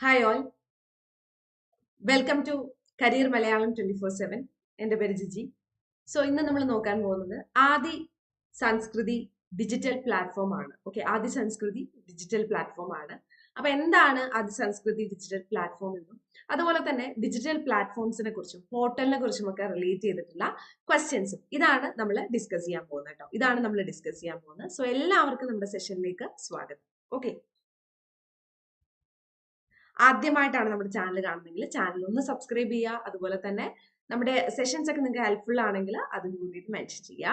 Hi all welcome to career Malayalam twenty four seven എന്റെ പേര് Jiji. So ഇന്ന് നമ്മൾ നോക്കാൻ പോകുന്നത് ആദി സംസ്കൃതി ഡിജിറ്റൽ പ്ലാറ്റ്ഫോം ആണ്. Okay Aadi Sanskriti digital platform ആണ്. അപ്പൊ എന്താണ് ആദി സംസ്കൃതി ഡിജിറ്റൽ പ്ലാറ്റ്ഫോം എന്നും അതുപോലെ തന്നെ ഡിജിറ്റൽ പ്ലാറ്റ്ഫോംസിനെ കുറിച്ചും പോർട്ടലിനെ കുറിച്ചും ഒക്കെ റിലേറ്റ് ചെയ്തിട്ടുള്ള ക്വസ്റ്റ്യൻസും ഇതാണ് നമ്മൾ ഡിസ്കസ് ചെയ്യാൻ പോകുന്നത് കേട്ടോ. ഇതാണ് നമ്മൾ ഡിസ്കസ് ചെയ്യാൻ പോകുന്നത്. സോ എല്ലാവർക്കും നമ്മുടെ സെഷനിലേക്ക് സ്വാഗതം. ഓക്കെ ആദ്യമായിട്ടാണ് നമ്മുടെ ചാനൽ കാണുന്നതെങ്കിൽ ചാനൽ ഒന്ന് സബ്സ്ക്രൈബ് ചെയ്യുക. അതുപോലെ തന്നെ നമ്മുടെ സെഷൻസ് ഒക്കെ നിങ്ങൾക്ക് ഹെൽപ്ഫുൾ ആണെങ്കിൽ അതും കൂടിയിട്ട് മെൻഷൻ ചെയ്യുക.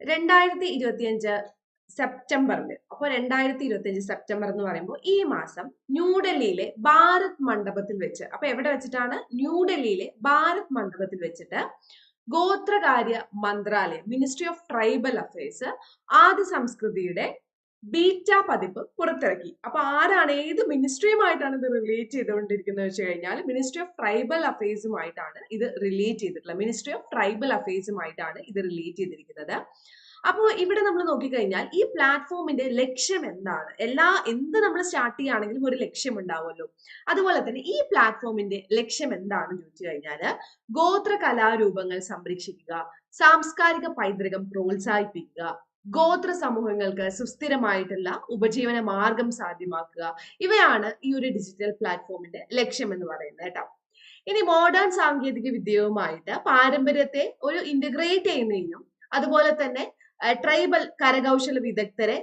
രണ്ടായിരത്തി ഇരുപത്തിയഞ്ച് സെപ്റ്റംബറിൽ അപ്പോൾ രണ്ടായിരത്തി ഇരുപത്തിയഞ്ച് സെപ്റ്റംബർ എന്ന് പറയുമ്പോൾ ഈ മാസം ന്യൂഡൽഹിയിലെ ഭാരത് മണ്ഡപത്തിൽ വെച്ച് അപ്പൊ എവിടെ വെച്ചിട്ടാണ്? ന്യൂഡൽഹിയിലെ ഭാരത് മണ്ഡപത്തിൽ വെച്ചിട്ട് ഗോത്രകാര്യ മന്ത്രാലയം മിനിസ്ട്രി ഓഫ് ട്രൈബൽ അഫയേഴ്സ് ആദ്യ സംസ്കൃതിയുടെ ബീറ്റ പതിപ്പ് പുറത്തിറക്കി. അപ്പൊ ആരാണ് ഏത് മിനിസ്ട്രിയുമായിട്ടാണ് ഇത് റിലേറ്റ് ചെയ്തുകൊണ്ടിരിക്കുന്നത് വെച്ച് കഴിഞ്ഞാൽ മിനിസ്ട്രി ഓഫ് ട്രൈബൽ അഫയേഴ്സുമായിട്ടാണ് ഇത് റിലേറ്റ് ചെയ്തിട്ടുള്ളത്. മിനിസ്ട്രി ഓഫ് ട്രൈബൽ അഫയേഴ്സുമായിട്ടാണ് ഇത് റിലേറ്റ് ചെയ്തിരിക്കുന്നത്. അപ്പോൾ ഇവിടെ നമ്മൾ നോക്കിക്കഴിഞ്ഞാൽ ഈ പ്ലാറ്റ്ഫോമിന്റെ ലക്ഷ്യം എന്താണ്? എല്ലാ എന്ത് നമ്മൾ സ്റ്റാർട്ട് ചെയ്യുകയാണെങ്കിലും ഒരു ലക്ഷ്യം ഉണ്ടാവുമല്ലോ. അതുപോലെ തന്നെ ഈ പ്ലാറ്റ്ഫോമിന്റെ ലക്ഷ്യം എന്താണെന്ന് ചോദിച്ചു കഴിഞ്ഞാൽ ഗോത്ര കലാരൂപങ്ങൾ സംരക്ഷിക്കുക സാംസ്കാരിക പൈതൃകം പ്രോത്സാഹിപ്പിക്കുക ഗോത്ര സമൂഹങ്ങൾക്ക് സുസ്ഥിരമായിട്ടുള്ള ഉപജീവന മാർഗം സാധ്യമാക്കുക. ഇവയാണ് ഈ ഒരു ഡിജിറ്റൽ പ്ലാറ്റ്ഫോമിന്റെ ലക്ഷ്യം എന്ന് പറയുന്നത് കേട്ടോ. ഇനി മോഡേൺ സാങ്കേതിക വിദ്യയുമായിട്ട് പാരമ്പര്യത്തെ ഒരു ഇന്റഗ്രേറ്റ് ചെയ്യുന്നതിനും അതുപോലെ തന്നെ ട്രൈബൽ കരകൗശല വിദഗ്ധരെ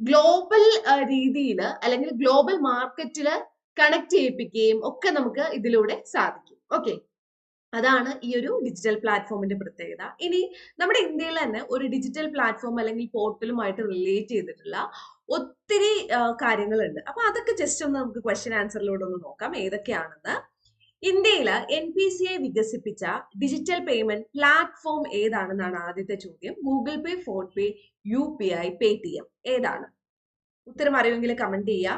ഗ്ലോബൽ രീതിയിൽ അല്ലെങ്കിൽ ഗ്ലോബൽ മാർക്കറ്റിൽ കണക്ട് ചെയ്യിപ്പിക്കുകയും ഒക്കെ നമുക്ക് ഇതിലൂടെ സാധിക്കും. ഓക്കെ അതാണ് ഈ ഒരു ഡിജിറ്റൽ പ്ലാറ്റ്ഫോമിന്റെ പ്രത്യേകത. ഇനി നമ്മുടെ ഇന്ത്യയിൽ തന്നെ ഒരു ഡിജിറ്റൽ പ്ലാറ്റ്ഫോം അല്ലെങ്കിൽ പോർട്ടലുമായിട്ട് റിലേറ്റ് ചെയ്തിട്ടുള്ള ഒത്തിരി കാര്യങ്ങളുണ്ട്. അപ്പൊ അതൊക്കെ ജസ്റ്റ് ഒന്ന് നമുക്ക് ക്വസ്റ്റ്യൻ ആൻസറിലൂടെ ഒന്ന് നോക്കാം. ഏതൊക്കെയാണെന്ന്? ഇന്ത്യയിൽ എൻ പി സി ഐ വികസിപ്പിച്ച ഡിജിറ്റൽ പേയ്മെന്റ് പ്ലാറ്റ്ഫോം ഏതാണെന്നാണ് ആദ്യത്തെ ചോദ്യം. Google Pay PhonePe U P I Paytm ഏതാണ്? ഉത്തരം അറിയുമെങ്കിൽ കമന്റ് ചെയ്യുക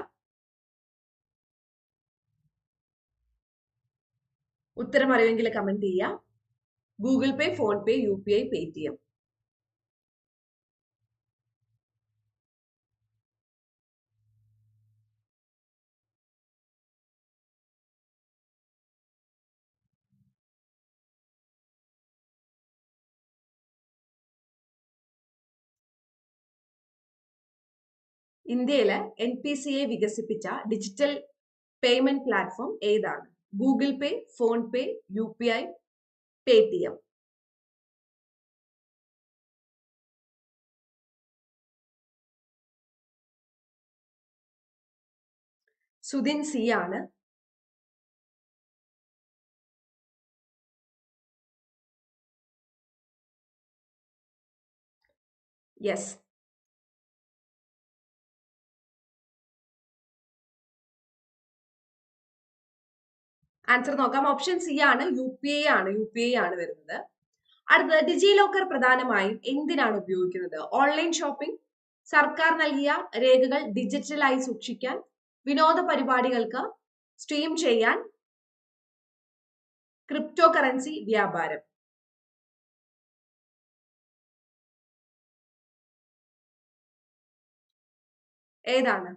ഉത്തരം അറിയുമെങ്കിൽ കമന്റ് ചെയ്യാം. Google Pay PhonePe U P I Paytm T ഇന്ത്യയിലെ എൻ പി സി എ വികസിപ്പിച്ച ഡിജിറ്റൽ പേയ്മെന്റ് പ്ലാറ്റ്ഫോം ഏതാണ്? Google Pay PhonePe U P I Paytm Sudhin C ആണ്. യെസ് ആൻസർ നോക്കാം. ഓപ്ഷൻ സി ആണ് യു പി ഐ ആണ് U P I ആണ് വരുന്നത്. അടുത്തത് ഡിജി ലോക്കർ പ്രധാനമായും എന്തിനാണ് ഉപയോഗിക്കുന്നത്? ഓൺലൈൻ ഷോപ്പിംഗ് സർക്കാർ നൽകിയ രേഖകൾ ഡിജിറ്റലായി സൂക്ഷിക്കാൻ വിനോദ പരിപാടികൾക്ക് സ്ട്രീം ചെയ്യാൻ ക്രിപ്റ്റോ കറൻസി വ്യാപാരം. ഏതാണ്?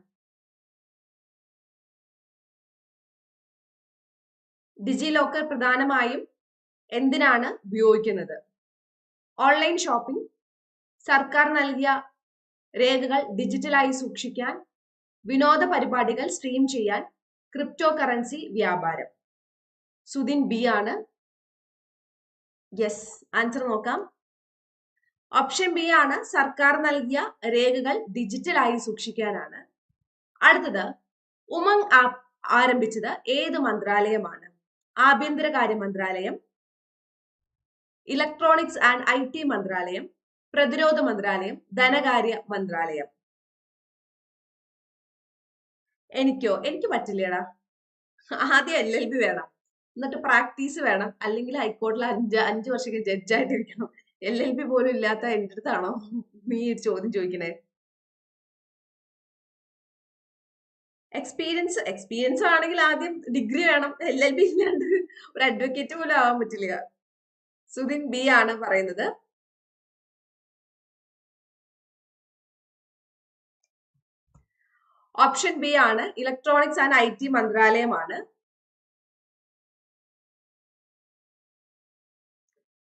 ഡിജി ലോക്കർ പ്രധാനമായും എന്തിനാണ് ഉപയോഗിക്കുന്നത്? ഓൺലൈൻ ഷോപ്പിംഗ് സർക്കാർ നൽകിയ രേഖകൾ ഡിജിറ്റലായി സൂക്ഷിക്കാൻ വിനോദ പരിപാടികൾ സ്ട്രീം ചെയ്യാൻ ക്രിപ്റ്റോ കറൻസി വ്യാപാരം. സുദിൻ ബി ആണ്. യെസ് ആൻസർ നോക്കാം. ഓപ്ഷൻ ബി ആണ് സർക്കാർ നൽകിയ രേഖകൾ ഡിജിറ്റലായി സൂക്ഷിക്കാനാണ്. അടുത്തത് ഉമങ് ആപ്പ് ആരംഭിച്ചത് ഏത് മന്ത്രാലയമാണ്? ആഭ്യന്തരകാര്യ മന്ത്രാലയം ഇലക്ട്രോണിക്സ് ആൻഡ് ഐ ടി മന്ത്രാലയം പ്രതിരോധ മന്ത്രാലയം ധനകാര്യ മന്ത്രാലയം. എനിക്കോ? എനിക്ക് പറ്റില്ലേടാ. ആദ്യം എൽ എൽ ബി വേണം. എന്നിട്ട് പ്രാക്ടീസ് വേണം. അല്ലെങ്കിൽ ഹൈക്കോടതിയിൽ അഞ്ച് അഞ്ചു വർഷം ജഡ്ജായിട്ടിരിക്കണം. എൽ എൽ ബി പോലും ഇല്ലാത്ത എന്റെ അടുത്താണോ നീ ഒരു ചോദ്യം ചോദിക്കണേ? എക്സ്പീരിയൻസ് എക്സ്പീരിയൻസ് ആണെങ്കിൽ ആദ്യം ഡിഗ്രി വേണം. എൽ എൽ ബി ഇല്ലാണ്ട് ഒരു അഡ്വക്കേറ്റ് പോലും ആവാൻ പറ്റില്ല. സുദിൻ ബി ആണ് പറയുന്നത്. ഓപ്ഷൻ ബി ആണ്. ഇലക്ട്രോണിക്സ് ആൻഡ് ഐ ടി മന്ത്രാലയമാണ്.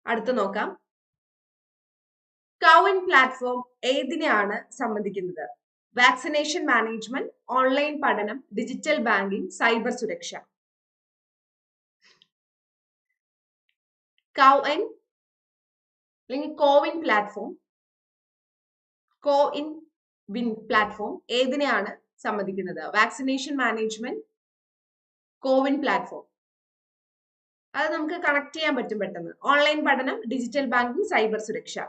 അടുത്ത് നോക്കാം. കൗൻ പ്ലാറ്റ്ഫോം ഏതിനെയാണ് സംബന്ധിക്കുന്നത്? വാക്സിനേഷൻ മാനേജ്മെന്റ് ഓൺലൈൻ പഠനം ഡിജിറ്റൽ ബാങ്കിംഗ് സൈബർ സുരക്ഷ. കൗൻ അല്ലെങ്കിൽ CoWIN platform co in win platform ഏതിനെയാണ് സംബന്ധിക്കുന്നത്? വാക്സിനേഷൻ മാനേജ്മെന്റ് കോവിൻ പ്ലാറ്റ്ഫോം അത് നമുക്ക് കണക്ട് ചെയ്യാൻ പറ്റും പെട്ടെന്ന്. ഓൺലൈൻ പഠനം ഡിജിറ്റൽ ബാങ്കിംഗ് സൈബർ സുരക്ഷ.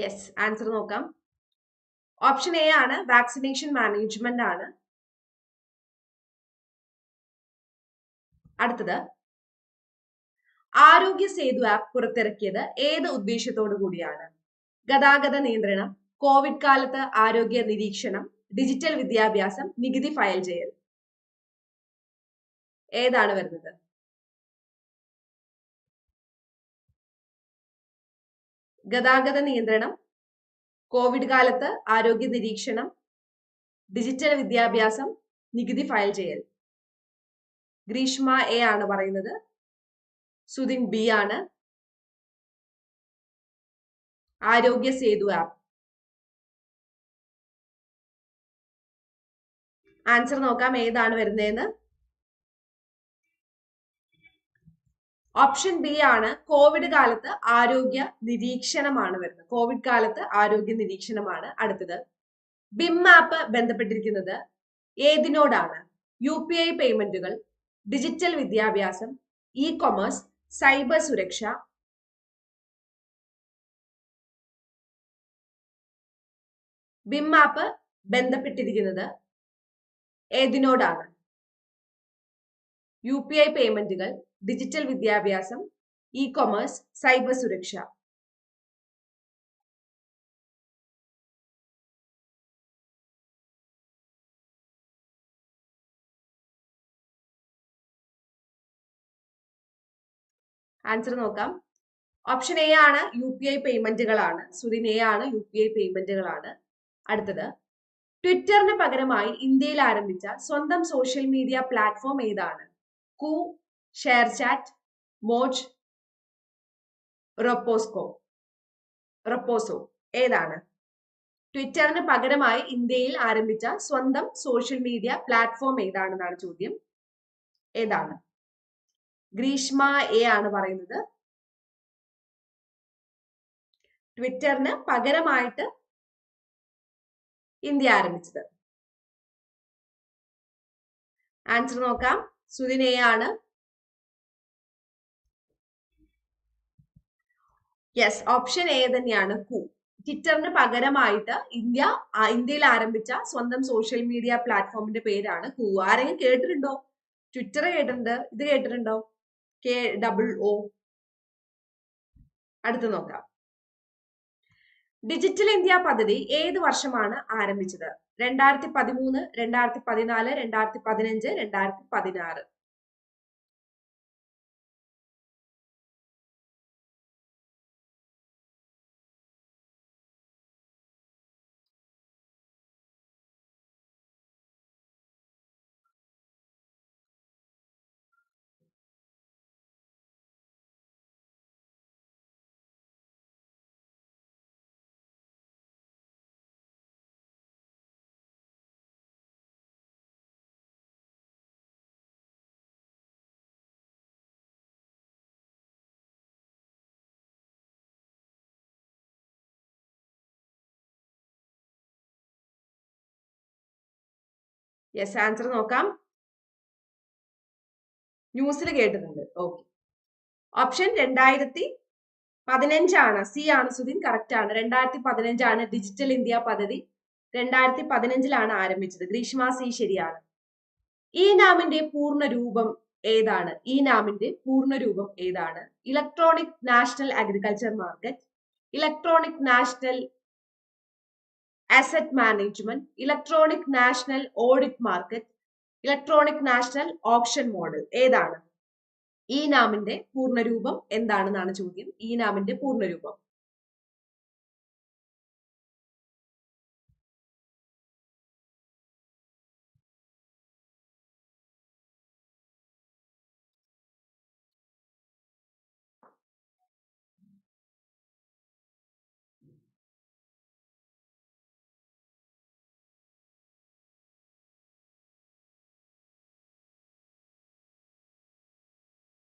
യെസ് ആൻസർ നോക്കാം. ഓപ്ഷൻ എ ആണ് വാക്സിനേഷൻ മാനേജ്മെന്റ് ആണ്. അടുത്തത്. ആരോഗ്യ സേതു ആപ്പ് പുറത്തിറക്കിയത് ഏത് ഉദ്ദേശത്തോടു കൂടിയാണ്? ഗതാഗത നിയന്ത്രണം കോവിഡ് കാലത്ത് ആരോഗ്യ നിരീക്ഷണം ഡിജിറ്റൽ വിദ്യാഭ്യാസം നികുതി ഫയൽ ചെയ്യൽ. ഏതാണ് വരുന്നത്? ഗതാഗത നിയന്ത്രണം കോവിഡ് കാലത്ത് ആരോഗ്യ നിരീക്ഷണം ഡിജിറ്റൽ വിദ്യാഭ്യാസം നികുതി ഫയൽ ചെയ്യൽ. ഗ്രീഷ്മ എ ആണ് പറയുന്നത്. സുദിൻ ബി ആണ്. ആരോഗ്യ സേതു ആപ്പ്. ആൻസർ നോക്കാം ഏതാണ് വരുന്നതെന്ന്? ഓപ്ഷൻ ബി ആണ് കോവിഡ് കാലത്ത് ആരോഗ്യ നിരീക്ഷണമാണ് വരുന്നത്. കോവിഡ് കാലത്ത് ആരോഗ്യ നിരീക്ഷണമാണ് അടുത്തത്. ബിം ആപ്പ് ബന്ധപ്പെട്ടിരിക്കുന്നത് ഏതിനോടാണ്? യു പി ഐ പേയ്മെന്റുകൾ ഡിജിറ്റൽ വിദ്യാഭ്യാസം ഇ കൊമേഴ്സ് സൈബർ സുരക്ഷ ബിം ആപ്പ് ബന്ധപ്പെട്ടിരിക്കുന്നത് ഏതിനോടാണ്? യു പി ഐ പേയ്മെന്റുകൾ ഡിജിറ്റൽ വിദ്യാഭ്യാസം ഇ കൊമേഴ്സ് സൈബർ സുരക്ഷ ആൻസർ നോക്കാം. ഓപ്ഷൻ എ ആണ് യു പി ഐ പേയ്മെന്റുകളാണ് സുദിൻ എ ആണ് യു പി ഐ പേയ്മെന്റുകളാണ് അടുത്തത്. ട്വിറ്ററിന് പകരമായി ഇന്ത്യയിൽ ആരംഭിച്ച സ്വന്തം സോഷ്യൽ മീഡിയ പ്ലാറ്റ്ഫോം ഏതാണ്? കു ഷെയർ ചാറ്റ് മോജ് റൊപ്പോസ്കോ റൊപ്പോസോ ഏതാണ്? ട്വിറ്ററിന് പകരമായി ഇന്ത്യയിൽ ആരംഭിച്ച സ്വന്തം സോഷ്യൽ മീഡിയ പ്ലാറ്റ്ഫോം ഏതാണെന്നാണ് ചോദ്യം. ഏതാണ്? ഗ്രീഷ്മ എ ആണ് പറയുന്നത്. ട്വിറ്ററിന് പകരമായിട്ട് ഇന്ത്യ ആരംഭിച്ചത്. ആൻസർ നോക്കാം. സുദിൻ ആണ്. യെസ് ഓപ്ഷൻ എ തന്നെയാണ് കു. ട്വിറ്ററിന് പകരമായിട്ട് ഇന്ത്യ ഇന്ത്യയിൽ ആരംഭിച്ച സ്വന്തം സോഷ്യൽ മീഡിയ പ്ലാറ്റ്ഫോമിന്റെ പേരാണ് കു. ആരെങ്കിലും കേട്ടിട്ടുണ്ടോ? ട്വിറ്റർ കേട്ടിട്ടുണ്ട്. ഇത് കേട്ടിട്ടുണ്ടോ? കെ ഡബിൾ ഒ അടുത്ത് നോക്കാം. ഡിജിറ്റൽ ഇന്ത്യ പദ്ധതി ഏത് വർഷമാണ് ആരംഭിച്ചത്? രണ്ടായിരത്തി പതിമൂന്ന് രണ്ടായിരത്തി പതിനാല് രണ്ടായിരത്തി പതിനഞ്ച് രണ്ടായിരത്തി പതിനാറ്. യെസ് ആൻസർ നോക്കാം. ന്യൂസിൽ കേട്ടിട്ടുണ്ട്. ഓക്കെ ഓപ്ഷൻ രണ്ടായിരത്തി പതിനഞ്ചാണ് സി ആണ് സുധീൻ കറക്റ്റ് ആണ്. രണ്ടായിരത്തി പതിനഞ്ചാണ് ഡിജിറ്റൽ ഇന്ത്യ പദ്ധതി. രണ്ടായിരത്തി പതിനഞ്ചിലാണ് ആരംഭിച്ചത്. ഗ്രീഷ്മ സി ശരിയാണ്. ഈ നാമിന്റെ പൂർണ രൂപം ഏതാണ്? ഈ നാമിന്റെ പൂർണ രൂപം ഏതാണ്? Electronic national agriculture market electronic national asset management electronic national audit market electronic national option model ഏതാണ്? ഈ നാമിന്റെ പൂർണരൂപം എന്താണെന്നാണ് ചോദ്യം. ഈ നാമിന്റെ പൂർണരൂപം.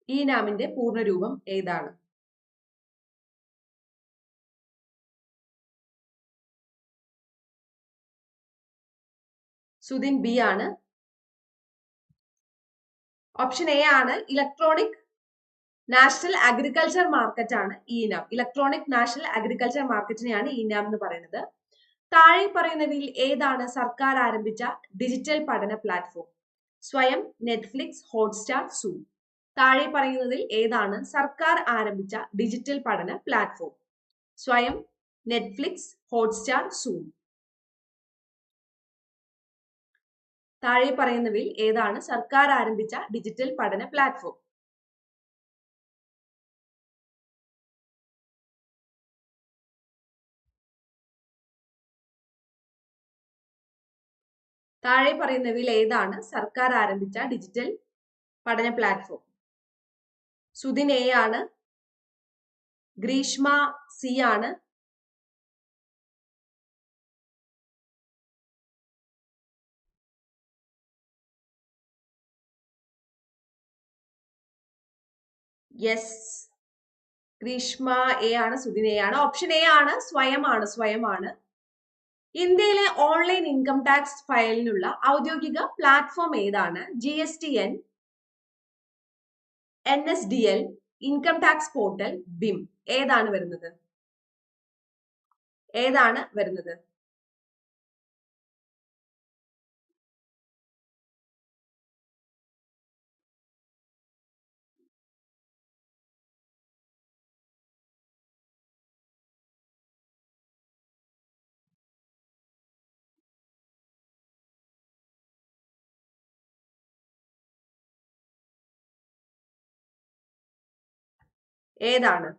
ഈ നാമിന്റെ പൂർണരൂപം ഏതാണ്? സുദിൻ ബി ആണ്. ഓപ്ഷൻ എ ആണ്. ഇലക്ട്രോണിക് നാഷണൽ അഗ്രികൾച്ചർ മാർക്കറ്റ് ആണ് ഈ നാം. ഇലക്ട്രോണിക് നാഷണൽ അഗ്രികൾച്ചർ മാർക്കറ്റിനെയാണ് ഈ നാം എന്ന് പറയുന്നത്. താഴെ പറയുന്നവയിൽ ഏതാണ് സർക്കാർ ആരംഭിച്ച ഡിജിറ്റൽ പഠന പ്ലാറ്റ്ഫോം സ്വയം നെറ്റ്ഫ്ലിക്സ് ഹോട്ട്സ്റ്റാർ സൂം താഴെ പറയുന്നതിൽ ഏതാണ് സർക്കാർ ആരംഭിച്ച ഡിജിറ്റൽ പഠന പ്ലാറ്റ്ഫോം സ്വയം നെറ്റ്ഫ്ലിക്സ് ഹോട്ട്സ്റ്റാർ സൂം താഴെ പറയുന്നവയിൽ ഏതാണ് സർക്കാർ ആരംഭിച്ച ഡിജിറ്റൽ പഠന പ്ലാറ്റ്ഫോം താഴെ പറയുന്നവയിൽ ഏതാണ് സർക്കാർ ആരംഭിച്ച ഡിജിറ്റൽ പഠന പ്ലാറ്റ്ഫോം സുദിൻ എ ആണ്. ഗ്രീഷ്മ സി ആണ്. യെസ് ഗ്രീഷ്മ എ ആണ് സുദിൻ എ ആണ്. ഓപ്ഷൻ എ ആണ് സ്വയമാണ് സ്വയമാണ് ഇന്ത്യയിലെ ഓൺലൈൻ ഇൻകം ടാക്സ് ഫയലിനുള്ള ഔദ്യോഗിക പ്ലാറ്റ്ഫോം ഏതാണ്? G S T N N S D L income tax portal BHIM ഏതാണ് വരുന്നത്? ഏതാണ് വരുന്നത്? ഏതാണ്?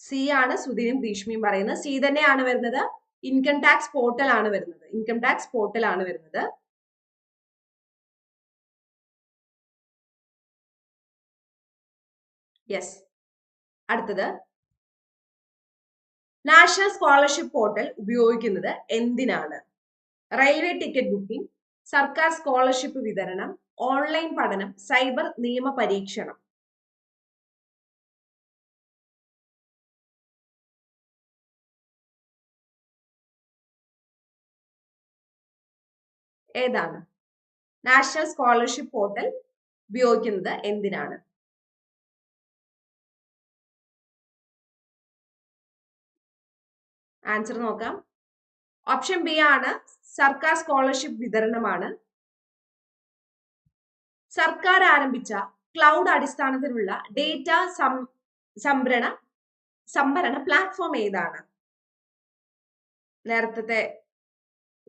സി ആണ് സുധീനും ഭീഷ്മിയും പറയുന്നത്. സി തന്നെയാണ് വരുന്നത്. ഇൻകം ടാക്സ് പോർട്ടൽ ആണ് വരുന്നത്. ഇൻകം ടാക്സ് പോർട്ടൽ ആണ് വരുന്നത്. യെസ് അടുത്തത്. നാഷണൽ സ്കോളർഷിപ്പ് പോർട്ടൽ ഉപയോഗിക്കുന്നത് എന്തിനാണ്? റെയിൽവേ ടിക്കറ്റ് ബുക്കിംഗ് സർക്കാർ സ്കോളർഷിപ്പ് വിതരണം ഓൺലൈൻ പഠനം സൈബർ നിയമ പരീക്ഷണം. ഏതാണ്? നാഷണൽ സ്കോളർഷിപ്പ് പോർട്ടൽ ഉപയോഗിക്കുന്നത് എന്തിനാണ്? ആൻസർ നോക്കാം. ഓപ്ഷൻ ബി ആണ് സർക്കാർ സ്കോളർഷിപ്പ് വിതരണമാണ്. സർക്കാർ ആരംഭിച്ച ക്ലൗഡ് അടിസ്ഥാനത്തിലുള്ള ഡേറ്റ സംഭരണ സംഭരണ പ്ലാറ്റ്ഫോം ഏതാണ്? നേരത്തെ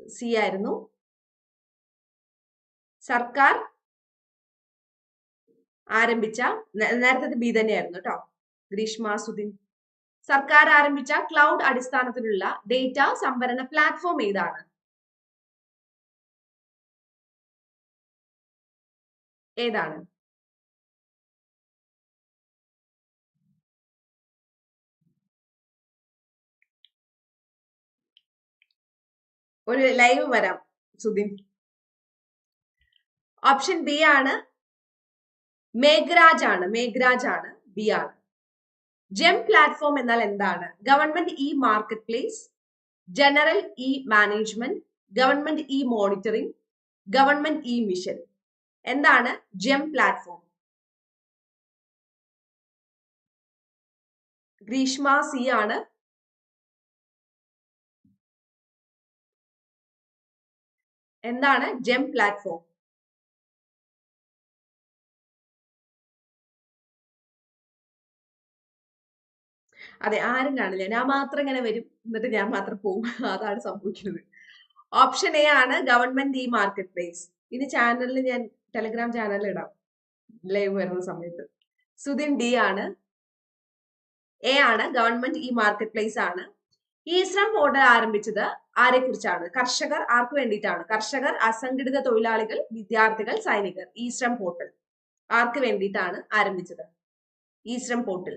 സി ആയിരുന്നു. സർക്കാർ ആരംഭിച്ച നേരത്തെ ബി തന്നെയായിരുന്നു കേട്ടോ. ഗ്രീഷ്മ സുദിൻ സർക്കാർ ആരംഭിച്ച ക്ലൗഡ് അടിസ്ഥാനത്തിലുള്ള ഡേറ്റ സംഭരണ പ്ലാറ്റ്ഫോം ഏതാണ്? ഏതാണ്? ഒരു ലൈവ് വരാം സുദിൻ ഓപ്ഷൻ ബി ആണ്. മേഘ്രാജ് ആണ്. മേഘ്രാജ് ആണ്. ബി ആണ്. ജെം പ്ലാറ്റ്ഫോം എന്നാൽ എന്താണ്? Government e market place general e management government e monitoring government e mission എന്താണ് ജെം പ്ലാറ്റ്ഫോം ഗ്രീഷ്മ സി ആണ്. എന്താണ് ജെം പ്ലാറ്റ്ഫോം അതെ ആരും കാണില്ല. ഞാൻ മാത്രം ഇങ്ങനെ വരും. എന്നിട്ട് ഞാൻ മാത്രം പോകും അതാണ് സംഭവിക്കുന്നത്. ഓപ്ഷൻ എ ആണ് ഗവൺമെന്റ് ഈ മാർക്കറ്റ് പ്ലേസ് ഇനി ചാനലിൽ ഞാൻ ടെലിഗ്രാം ചാനലിൽ ഇടാം. ലൈവ് വരുന്ന സമയത്ത്. സുധിൻ ഡി ആണ്. എ ആണ് ഗവൺമെന്റ് ഈ മാർക്കറ്റ് പ്ലേസ് ആണ്. ഈ ശ്രം പോർട്ടൽ ആരംഭിച്ചത് ആരെ കുറിച്ചാണ് കർഷകർ ആർക്ക് വേണ്ടിയിട്ടാണ്? കർഷകർ അസംഘടിത തൊഴിലാളികൾ വിദ്യാർത്ഥികൾ സൈനികർ. ഈ ശ്രം പോർട്ടൽ ആർക്ക് വേണ്ടിയിട്ടാണ് ആരംഭിച്ചത്? ഈ ശ്രം പോർട്ടൽ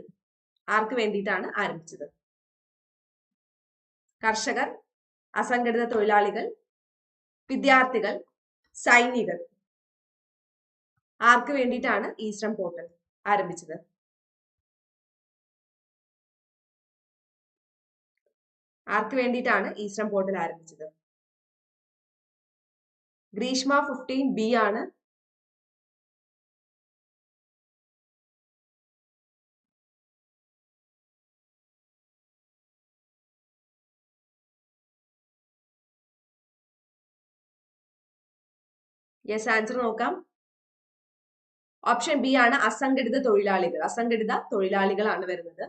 ആർക്ക് വേണ്ടിയിട്ടാണ് ആരംഭിച്ചത്? കർഷകർ അസംഘടിത തൊഴിലാളികൾ വിദ്യാർത്ഥികൾ സൈനികർ. ആർക്ക് വേണ്ടിയിട്ടാണ് ഈ ശ്രം പോർട്ടൽ ആരംഭിച്ചത്? ആർക്ക് വേണ്ടിയിട്ടാണ് ഈ ശ്രം പോർട്ടൽ ആരംഭിച്ചത്? ഗ്രീഷ്മ ഫിഫ്റ്റീൻ ബി ആണ് യെസ് ആൻസർ നോക്കാം. ഓപ്ഷൻ ബി ആണ് അസംഘടിത തൊഴിലാളികൾ. അസംഘടിത തൊഴിലാളികളാണ് വരുന്നത്.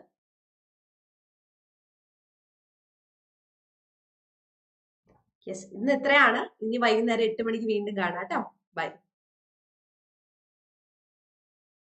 യെസ് ഇന്ന് ഇത്രയാണ് ഇനി വൈകുന്നേരം എട്ട് മണിക്ക് വീണ്ടും കാണാം കേട്ടോ. ബൈ